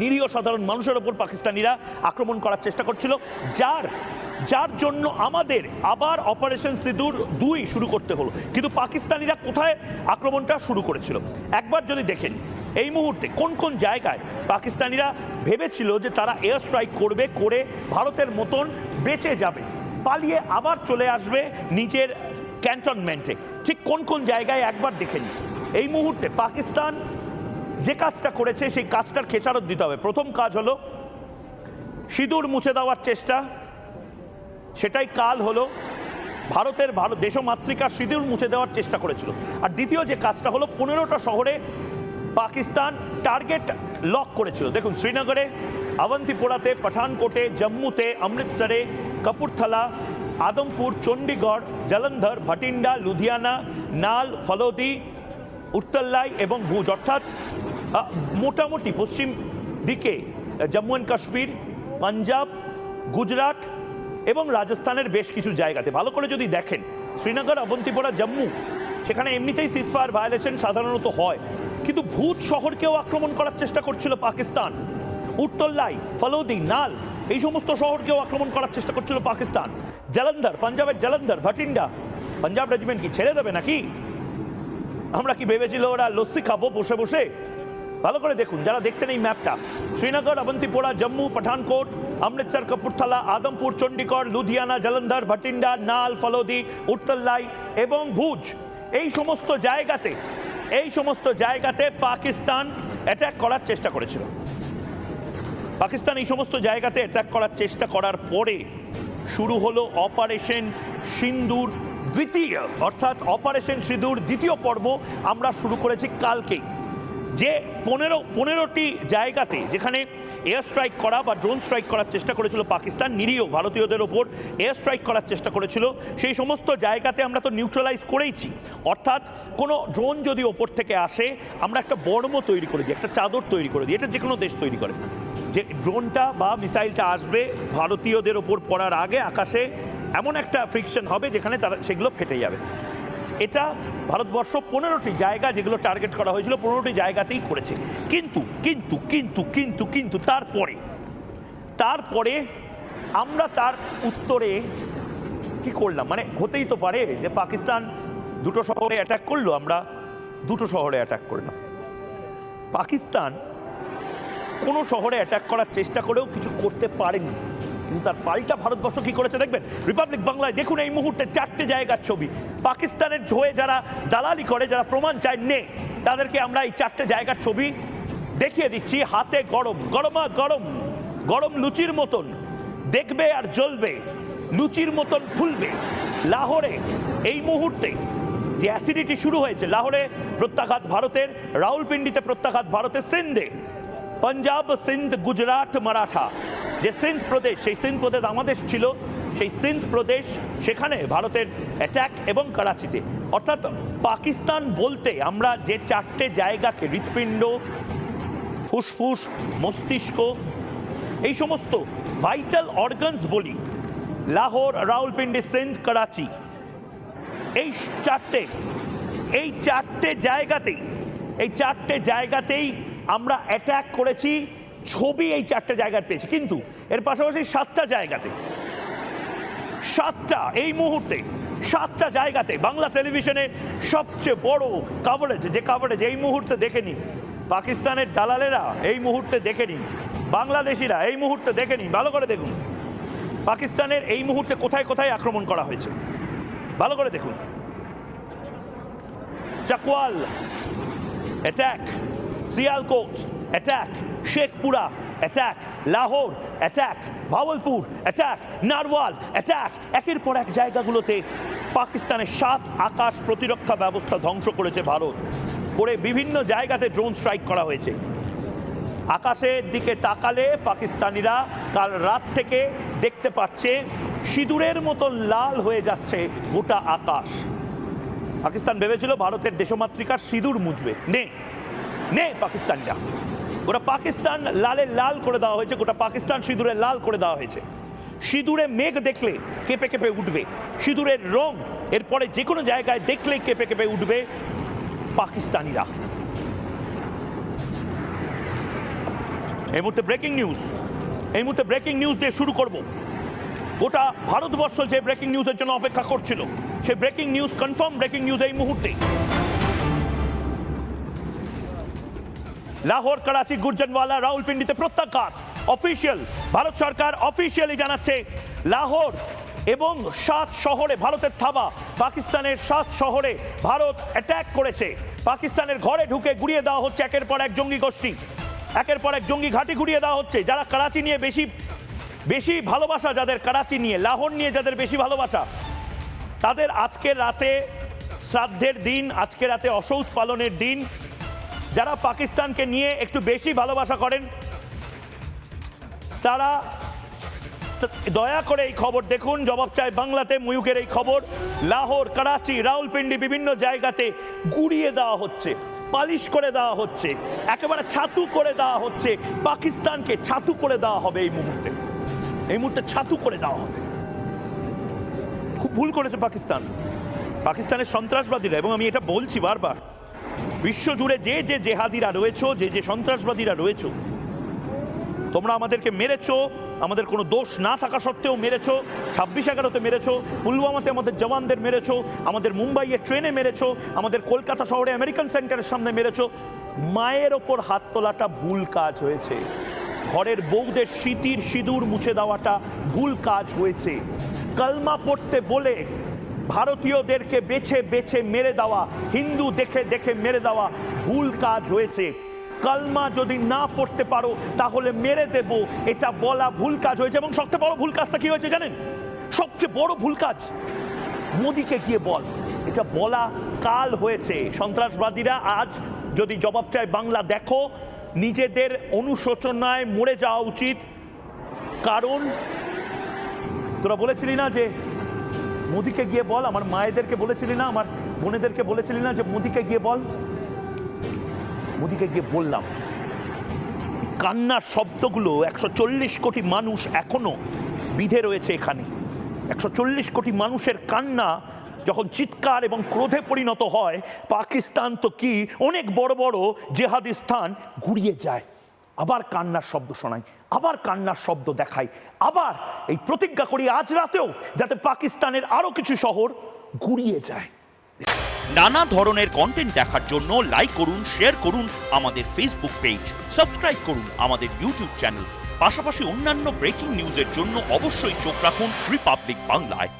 নিরীহ সাধারণ মানুষের ওপর পাকিস্তানিরা আক্রমণ করার চেষ্টা করছিল, যার যার জন্য আমাদের আবার অপারেশন সিঁদুর দুই শুরু করতে হলো। কিন্তু পাকিস্তানিরা কোথায় আক্রমণটা শুরু করেছিল? একবার যদি দেখেন, এই মুহূর্তে কোন কোন জায়গায় পাকিস্তানিরা ভেবেছিল যে তারা এয়ার স্ট্রাইক করবে, করে ভারতের মতন বেঁচে যাবে, পালিয়ে আবার চলে আসবে নিজের ক্যান্টনমেন্টে। ঠিক কোন কোন জায়গায় একবার দেখে নিন এই মুহূর্তে পাকিস্তান যে কাজটা করেছে, সেই কাজটার খেসারত দিতে হবে। প্রথম কাজ হলো, সিঁদুর মুছে দেওয়ার চেষ্টা। সেটাই কাল হলো, ভারতের ভারত দেশমাতৃকা সিঁদুর মুছে দেওয়ার চেষ্টা করেছিল। আর দ্বিতীয় যে কাজটা হলো, পনেরোটা শহরে পাকিস্তান টার্গেট লক করেছিল। দেখুন, শ্রীনগরে আবন্তিপোরাতে পাঠানকোটে, জম্মুতে, অমৃতসরে, কপুরথালা, আদমপুর, চণ্ডীগড়, জলন্ধর, ভাটিন্ডা, লুধিয়ানা, নাল, ফলোদি, উত্তল্লাই এবং ভুজ। অর্থাৎ মোটামুটি পশ্চিম দিকে জম্মু অ্যান্ড কাশ্মীর, পাঞ্জাব, গুজরাট এবং রাজস্থানের বেশ কিছু জায়গাতে। ভালো করে যদি দেখেন, শ্রীনগর, অবন্তিপোরা, জম্মু, সেখানে এমনিতেই সিজফায়ার ভায়োলেশন সাধারণত হয়। কিন্তু ভূত শহরকেও আক্রমণ করার চেষ্টা করছিল পাকিস্তান। উত্তরলাই, ফলৌদি, নাল, এই সমস্ত শহরকেও আক্রমণ করার চেষ্টা করছিল পাকিস্তান। জালন্ধর, পাঞ্জাবের জালন্ধর, ভটিন্ডা, পাঞ্জাব রেজিমেন্ট কি, ছেড়ে দেবে নাকি? আমরা কি ভেবেছিল ওরা লস্যি খাব বসে বসে? ভালো করে দেখুন, যারা দেখছেন এই ম্যাপটা শ্রীনগর অবন্তিপোরা জম্মু, পাঠানকোট, অমৃতসর, কপুরথালা, আদমপুর, চণ্ডীগড়, লুধিয়ানা, জলন্ধর, ভটিন্ডা, নাল, ফলোদি, উত্তরলাই এবং ভুজ, এই সমস্ত জায়গাতে, এই সমস্ত জায়গাতে পাকিস্তান অ্যাট্যাক করার চেষ্টা করেছিল। পাকিস্তান এই সমস্ত জায়গাতে অ্যাট্যাক করার চেষ্টা করার পরে শুরু হলো অপারেশন সিন্দুর দ্বিতীয়, অর্থাৎ অপারেশন সিঁদুর দ্বিতীয় পর্ব আমরা শুরু করেছি কালকেই। যে পনেরো, পনেরোটি জায়গাতে যেখানে এয়ার স্ট্রাইক করা বা ড্রোন স্ট্রাইক করার চেষ্টা করেছিল পাকিস্তান, নিরীহ ভারতীয়দের ওপর এয়ার স্ট্রাইক করার চেষ্টা করেছিল, সেই সমস্ত জায়গাতে আমরা তো নিউট্রালাইজ করেইছি। অর্থাৎ কোনো ড্রোন যদি ওপর থেকে আসে, আমরা একটা বর্ম তৈরি করে দিই, একটা চাদর তৈরি করে দিই, এটা যে কোনো দেশ তৈরি করে। যে ড্রোনটা বা মিসাইলটা আসবে, ভারতীয়দের ওপর পড়ার আগে আকাশে এমন একটা ফ্রিকশন হবে যেখানে তারা সেগুলো ফেটে যাবে। এটা ভারতবর্ষ পনেরোটি জায়গা যেগুলো টার্গেট করা হয়েছিল, পনেরোটি জায়গাতেই করেছে। কিন্তু কিন্তু কিন্তু কিন্তু কিন্তু তারপরে তারপরে আমরা তার উত্তরে কি করলাম? মানে হতেই তো পারে যে পাকিস্তান দুটো শহরে অ্যাটাক করল, আমরা দুটো শহরে অ্যাটাক করলাম। পাকিস্তান কোনো শহরে অ্যাটাক করার চেষ্টা করেও কিছু করতে পারেনি। কিন্তু তার পাল্টা ভারতবর্ষ কি করেছে দেখবেন? রিপাবলিক বাংলায় দেখুন এই মুহূর্তে চারটে জায়গার ছবি। পাকিস্তানের হয়ে যারা দালালি করে, যারা প্রমাণ চায়, নে। তাদেরকে আমরা এই চারটে জায়গার ছবি দেখিয়ে দিচ্ছি। হাতে গরম, গরমা গরম গরম লুচির মতন। দেখবে আর জ্বলবে, লুচির মতন ফুলবে। লাহোরে এই মুহূর্তে যে অ্যাসিডিটি শুরু হয়েছে, লাহোরে প্রত্যাঘাত ভারতের, রাউলপিন্ডিতে প্রত্যাঘাত ভারতের, সিন্ধে। পাঞ্জাব, সিন্ধ, গুজরাট, মারাঠা। যে সিন্ধ প্রদেশ, সেই সিন্ধ প্রদেশ আমাদের ছিল, সেই সিন্ধ প্রদেশ সেখানে ভারতের অ্যাট্যাক এবং করাচিতে। অর্থাৎ পাকিস্তান বলতে আমরা যে চারটে জায়গাকে হৃৎপিণ্ড, ফুসফুস, মস্তিষ্ক, এই সমস্ত ভাইটাল অর্গানস বলি, লাহোর রাউলপিন্ডি সিন্ধ, করাচি, এই চারটে এই চারটে জায়গাতেই, এই চারটে জায়গাতেই আমরা অ্যাট্যাক করেছি, ছবি এই চারটে জায়গার পেয়েছি। কিন্তু এর পাশাপাশি সাতটা জায়গাতে, সাতটা, এই মুহূর্তে সাতটা জায়গাতে বাংলা টেলিভিশনে সবচেয়ে বড় কাভারেজ যে কাভারেজ এই মুহূর্তে দেখে নিন পাকিস্তানের দালালেরা এই মুহূর্তে দেখে নিন বাংলাদেশিরা এই মুহূর্তে দেখে নিন ভালো করে দেখুন, পাকিস্তানের এই মুহূর্তে কোথায় কোথায় আক্রমণ করা হয়েছে? ভালো করে দেখুন। Chakwal attack Sialkot attack Sheikhupura attack Lahore attack Bahawalpur attack Narowal attack একের পর এক জায়গাগুলোতে পাকিস্তানের সাত আকাশ প্রতিরক্ষা ব্যবস্থা ধ্বংস করেছে ভারত। করে বিভিন্ন জায়গাতে ড্রোন স্ট্রাইক করা হয়েছে। আকাশের দিকে তাকালে পাকিস্তানিরা কাল রাত থেকে দেখতে পাচ্ছে সিঁদুরের মতো লাল হয়ে যাচ্ছে গোটা আকাশ। পাকিস্তান ভেবেছিল ভারতের দেশমাতৃকার সিঁদুর মুজবে। নে নে পাকিস্তানিরা গোটা পাকিস্তান লালে লাল করে দেওয়া হয়েছে, গোটা পাকিস্তান সিঁদুরে লাল করে দেওয়া হয়েছে। সিঁদুরে মেঘ দেখলে কেঁপে কেঁপে উঠবে। সিঁদুরের রং এরপরে যে কোনো জায়গায় দেখলেই কেঁপে কেঁপে উঠবে পাকিস্তানিরা এই মুহূর্তে ব্রেকিং নিউজ এই মুহূর্তে ব্রেকিং নিউজ দিয়ে শুরু করব। গোটা ভারতবর্ষ যে ব্রেকিং নিউজের জন্য অপেক্ষা করছিল, সেই breaking news confirm breaking news এই মুহূর্তে লাহোর, করাচি, গুরজনওয়ালা, রাউলপিন্ডিতে প্রত্যাঘাত অফিসিয়াল, ভারত সরকার অফিসিয়ালি জানাচ্ছে, লাহোর এবং সাত শহরে ভারতের থাবা, পাকিস্তানের সাত শহরে ভারত অ্যাটাক করেছে। পাকিস্তানের ঘরে ঢুকে গুড়িয়ে দেওয়া হচ্ছে, একের পর এক জঙ্গি গোষ্ঠী। একের পর এক জঙ্গি ঘাঁটি ঘুরিয়ে দেওয়া হচ্ছে, যারা করাচি নিয়ে বেশি বেশি ভালোবাসা, যাদের করাচি নিয়ে, লাহোর নিয়ে যাদের বেশি ভালোবাসা, তাদের আজকের রাতে শ্রাদ্ধের দিন, আজকে রাতে অসৌচ পালনের দিন যারা পাকিস্তানকে নিয়ে একটু বেশি ভালোবাসা করেন, তারা দয়া করে এই খবর দেখুন। জবাব চায় বাংলাতে ময়ূকের এই খবর। লাহোর, করাচি, রাউলপিন্ডি বিভিন্ন জায়গাতে গুড়িয়ে দেওয়া হচ্ছে, পালিশ করে দেওয়া হচ্ছে, একেবারে ছাতু করে দেওয়া হচ্ছে। পাকিস্তানকে ছাতু করে দেওয়া হবে এই মুহূর্তে। এই মুহূর্তে ছাতু করে দেওয়া হবে। খুব ভুল করেছে পাকিস্তান। পাকিস্তানের সন্ত্রাসবাদীরা, এবং আমি এটা বলছি বারবার। বিশ্বজুড়ে যে যে জেহাদিরা রয়েছো, যে যে সন্ত্রাসবাদীরা রয়েছো, তোমরা আমাদেরকে মেরেছো, আমাদের কোনো দোষ না থাকা সত্ত্বেও মেরেছো, ছাব্বিশ এগারোতে মেরেছো, পুলওয়ামাতে আমাদের জওয়ানদের মেরেছো, আমাদের মুম্বাইয়ে ট্রেনে মেরেছো, আমাদের কলকাতা শহরে আমেরিকান সেন্টারের সামনে মেরেছো, মায়ের ওপর হাত তোলাটা ভুল কাজ হয়েছে। ঘরের বউদের স্মৃতির সিঁদুর মুছে দেওয়াটা ভুল কাজ হয়েছে। কালমা পড়তে বলে ভারতীয়দেরকে বেছে বেছে মেরে দেওয়া, হিন্দু দেখে দেখে মেরে দেওয়া ভুল কাজ হয়েছে। কালমা যদি না পড়তে পারো, তাহলে মেরে দেব। এটা বলা ভুল কাজ হয়েছে এবং সবচেয়ে বড় ভুল কাজটা কি হয়েছে জানেন? সবচেয়ে বড় ভুল কাজ। মোদিকে গিয়ে বল। এটা বলা কাল হয়েছে। সন্ত্রাসবাদীরা আজ যদি জবাব চায় বাংলা, দেখো, নিজেদের অনুশোচনায় মরে যাওয়া উচিত। কারণ তোরা বলেছিলি না যে মোদিকে গিয়ে বল, আমার মায়েদেরকে বলেছিলি না, আমার বোনেদেরকে বলেছিলি না যে মোদিকে গিয়ে বল? মোদিকে গিয়ে বললাম কান্নার শব্দগুলো একশো চল্লিশ কোটি মানুষ এখনও বিধে রয়েছে এখানে। একশো চল্লিশ কোটি মানুষের কান্না যখন চিৎকার এবং ক্রোধে পরিণত হয়, পাকিস্তান তো কি অনেক বড় বড় জেহাদি স্থান গুড়িয়ে যায়। আবার কান্নার শব্দ শোনায় আবার কান্নার শব্দ দেখায় আবার এই প্রতিজ্ঞা করি আজ রাতেও যাতে পাকিস্তানের আরও কিছু শহর গুড়িয়ে যায়। নানা ধরনের কন্টেন্ট দেখার জন্য লাইক করুন শেয়ার করুন আমাদের ফেসবুক পেজ সাবস্ক্রাইব করুন আমাদের ইউটিউব চ্যানেল পাশাপাশি অন্যান্য ব্রেকিং নিউজের জন্য অবশ্যই চোখ রাখুন রিপাবলিক বাংলায়